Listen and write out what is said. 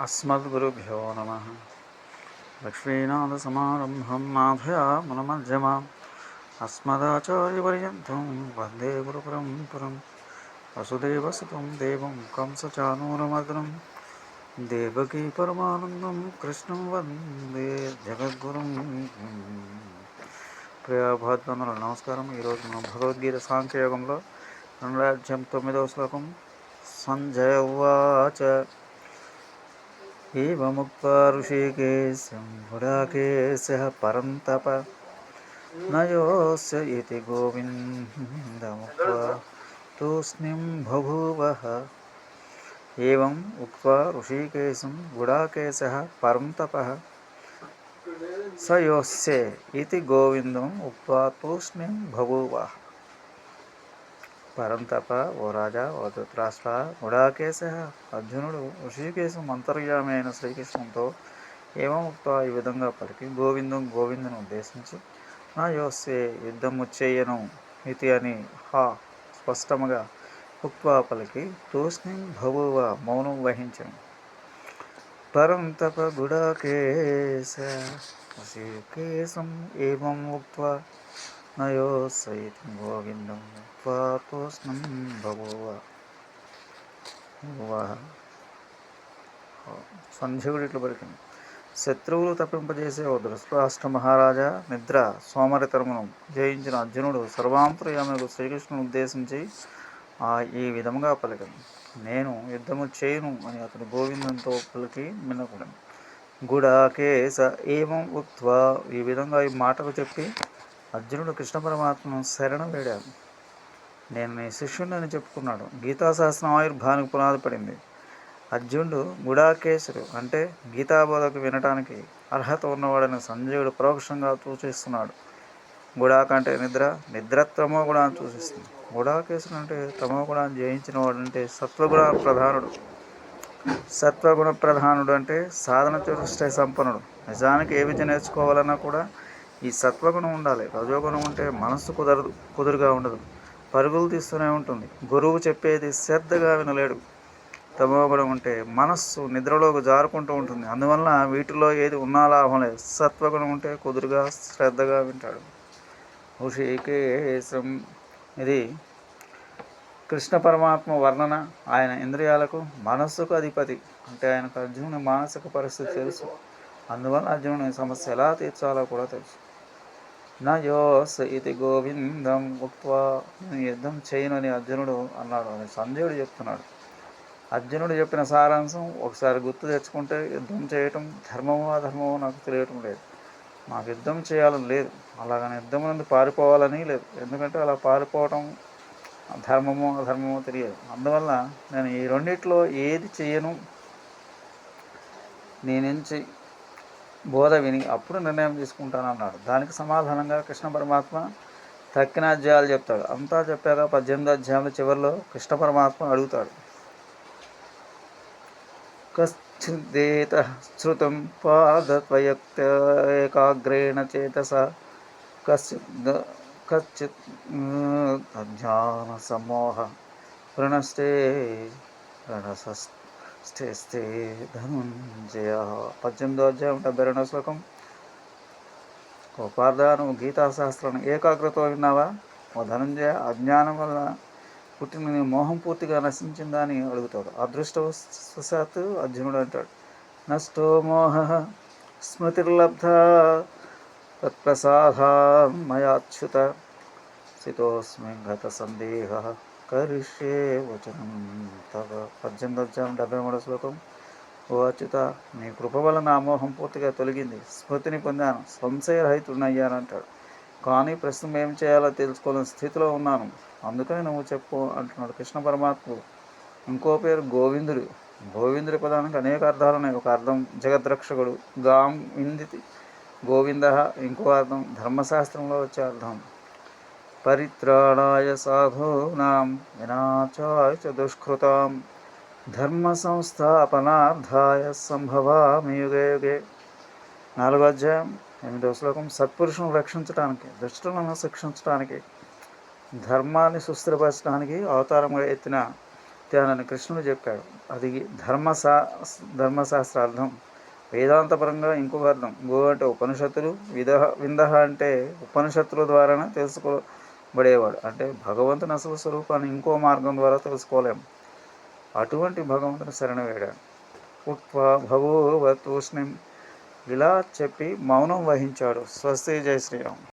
अस्मद्गुरुभ्यो नमः लक्ष्मीनाथसमारम्भं नाथयामनमध्यमाम् अस्मदाचार्यपर्यन्तं वन्दे गुरुपरम्परं वसुदेवसुतं देवं कंसचानूरमग्नं देवकी परमानन्दं कृष्णं వందే జగద్గురుం ప్రియాభాద్వందన నమస్కారం ఈరోజు మనం భగవద్గీత సాంఖ్యయోగంలో రెండో అధ్యాయం తొమ్మిదవ శ్లోకం సంజయ ఉవాచ एवमुक्त्वा ऋषिकेशं गुडाकेशः परन्तप। न योऽस्य इति गोविन्दमुक्त्वा तूष्णीं बभूवः एवम् उक्त्वा ऋषिकेशं गुडाकेशः परन्तपः। स योऽस्य इति गोविन्दम् उक्त्वा तूष्णीं बभूवः పరంతప ఓ రాజా ఓ ధృతరాష్ట్ర గుడాకేశ అర్జునుడు ఋషికేశం అంతర్యామైన అయిన శ్రీకృష్ణునితో ఏమముక్త ఈ విధంగా పలికి గోవిందం గోవిందను ఉద్దేశించి నా యోస్సే యుద్ధము చేయను ఇది అని హా స్పష్టముగా ఉక్వా పలికి తూష్ణిం భవువ మౌనం వహించను. పరంతప గుడాకేశ ఋషికేశం ఏమం ఉక్వా నయోసైతి గోవిందం పాతోష్ణం బభూవ సంధ్యకుడు ఇట్లా పలికింది. శత్రువులు తప్పింపజేసే ఓ ధృష్టరాష్ట్ర మహారాజా నిద్ర సోమరితరమును జయించిన అర్జునుడు సర్వాంతర్యాములకు శ్రీకృష్ణుని ఉద్దేశించి ఆ ఈ విధముగా పలికను నేను యుద్ధము చేయను అని అతడు గోవిందంతో పలికి మిన్నకూడను గుడాకేశ ఏమం ఉక్త్వా? ఈ విధంగా ఈ మాటకు చెప్పి అర్జునుడు కృష్ణ పరమాత్మను శరణం వేడాడు. నేను నీ శిష్యుడిని చెప్పుకున్నాడు. గీతాశాస్త్రం ఆయుర్భానికి పునాది పడింది. అర్జునుడు గుడాకేశుడు అంటే గీతాబోధకు వినటానికి అర్హత ఉన్నవాడని సంజయుడు పరోక్షంగా సూచిస్తున్నాడు. గుడాక అంటే నిద్ర నిద్ర తమో గుణాన్ని సూచిస్తుంది. గుడాకేశుడు అంటే తమో గుణాన్ని జయించిన వాడు అంటే సత్వగుణ ప్రధానుడు. సత్వగుణ ప్రధానుడు అంటే సాధన చతుష్ట సంపన్నుడు. నిజానికి ఏ విద్య నేర్చుకోవాలన్నా కూడా ఈ సత్వగుణం ఉండాలి. రజోగుణం ఉంటే మనస్సు కుదరదు కుదురుగా ఉండదు. పరుగులు తీస్తూనే ఉంటుంది. గురువు చెప్పేది శ్రద్ధగా వినలేడు. తమోగుణం ఉంటే మనస్సు నిద్రలోకి జారుకుంటూ ఉంటుంది. అందువల్ల వీటిలో ఏది ఉన్నా లాభం లేదు. సత్వగుణం ఉంటే కుదురుగా శ్రద్ధగా వింటాడు. హృషికేశం ఇది కృష్ణ పరమాత్మ వర్ణన. ఆయన ఇంద్రియాలకు మనస్సుకు అధిపతి. అంటే ఆయనకు అర్జునుని మానసిక పరిస్థితి తెలుసు. అందువల్ల అర్జునుని సమస్య ఎలా తీర్చాలో కూడా తెలుసు. నయోస్ ఇది గోవిందం ఉక్వా నేను యుద్ధం చేయను అని అర్జునుడు అన్నాడు. అని సంజయుడు చెప్తున్నాడు. అర్జునుడు చెప్పిన సారాంశం ఒకసారి గుర్తు తెచ్చుకుంటే యుద్ధం చేయటం ధర్మమో అధర్మమో నాకు తెలియటం లేదు. నాకు యుద్ధం చేయాలని లేదు. అలాగని యుద్ధం నుండి పారిపోవాలని లేదు. ఎందుకంటే అలా పారిపోవటం ధర్మమో అధర్మమో తెలియదు. అందువల్ల నేను ఈ రెండిట్లో ఏది చేయను నేనుంచి బోధ విని అప్పుడు నిర్ణయం తీసుకుంటానన్నాడు. దానికి సమాధానంగా కృష్ణ పరమాత్మ తక్కిన అధ్యాయాలు చెప్తాడు. అంతా చెప్పాక పద్దెనిమిది అధ్యాయాల చివరిలో కృష్ణ పరమాత్మ అడుగుతాడు. కశ్చిదేత శృతం పాదత్వయక్త ఏకాగ్రేణ చేతస కశ్చిద్ కశ్చిత్ అజ్ఞాన సమోహ ప్రణస్తే ప్రణసస్ స్థిస్తే ధనుంజయ పద్దెనిమిదో అధ్యాయం డెబ్బై రెండో శ్లోకం. ఓ గీతాశాస్త్రం గీతాశాస్త్రాన్ని ఏకాగ్రత విన్నావా? ఓ ధనుంజయ అజ్ఞానం వల్ల పుట్టిన నీ మోహం పూర్తిగా నశించిందా అని అడుగుతాడు. అదృష్టవశాత్తు అర్జునుడు అంటాడు. నష్టో మోహ స్మృతిర్లబ్ధ తత్ప్రసాదా మయాచ్యుత స్థితోస్మి గత సందేహ. కరిష్యే వచనం తవ పద్దెనిమిది అధ్యాయం డెబ్బై మూడో శ్లోకం. ఓ అచ్యుత నీ కృప వల్ల నా మోహం పూర్తిగా తొలగింది. స్మృతిని పొందాను. సంశయరహితుడయ్యాను అంటాడు. కానీ ప్రస్తుతం ఏం చేయాలో తెలుసుకోలేని స్థితిలో ఉన్నాను. అందుకని నువ్వు చెప్పు అంటున్నాడు కృష్ణ పరమాత్ముడు. ఇంకో పేరు గోవిందుడు. గోవిందుడి పదానికి అనేక అర్థాలు ఉన్నాయి. ఒక అర్థం జగద్రక్షకుడు. గాం ఇందితి గోవింద. ఇంకో అర్థం ధర్మశాస్త్రంలో వచ్చే అర్థం. పరిత్రాణాయ సాధూనాం వినాచాయ చ దుష్కృతాం ధర్మ సంస్థాపనార్థాయ సంభవామి యుగే యుగే. నాలుగో అధ్యాయం ఎనిమిదో శ్లోకం సత్పురుషులను రక్షించడానికి దుష్టులను శిక్షించడానికి ధర్మాన్ని సుస్థిరపరచడానికి అవతారంగా ఎత్తిన సత్యానని కృష్ణుడు చెప్పాడు. అది ధర్మశా ధర్మశాస్త్రార్థం. వేదాంతపరంగా ఇంకొక అర్థం. గో అంటే ఉపనిషత్తులు విధ విందహ అంటే ఉపనిషత్తుల ద్వారానే పడేవాడు అంటే భగవంతుని అసలు స్వరూపాన్ని ఇంకో మార్గం ద్వారా తెలుసుకోలేము అటువంటి భగవంతుని శరణ వేడాడు ఉక్వా భగవతూష్ణిం ఇలా చెప్పి మౌనం వహించాడు స్వస్తి జయశ్రీరామ్.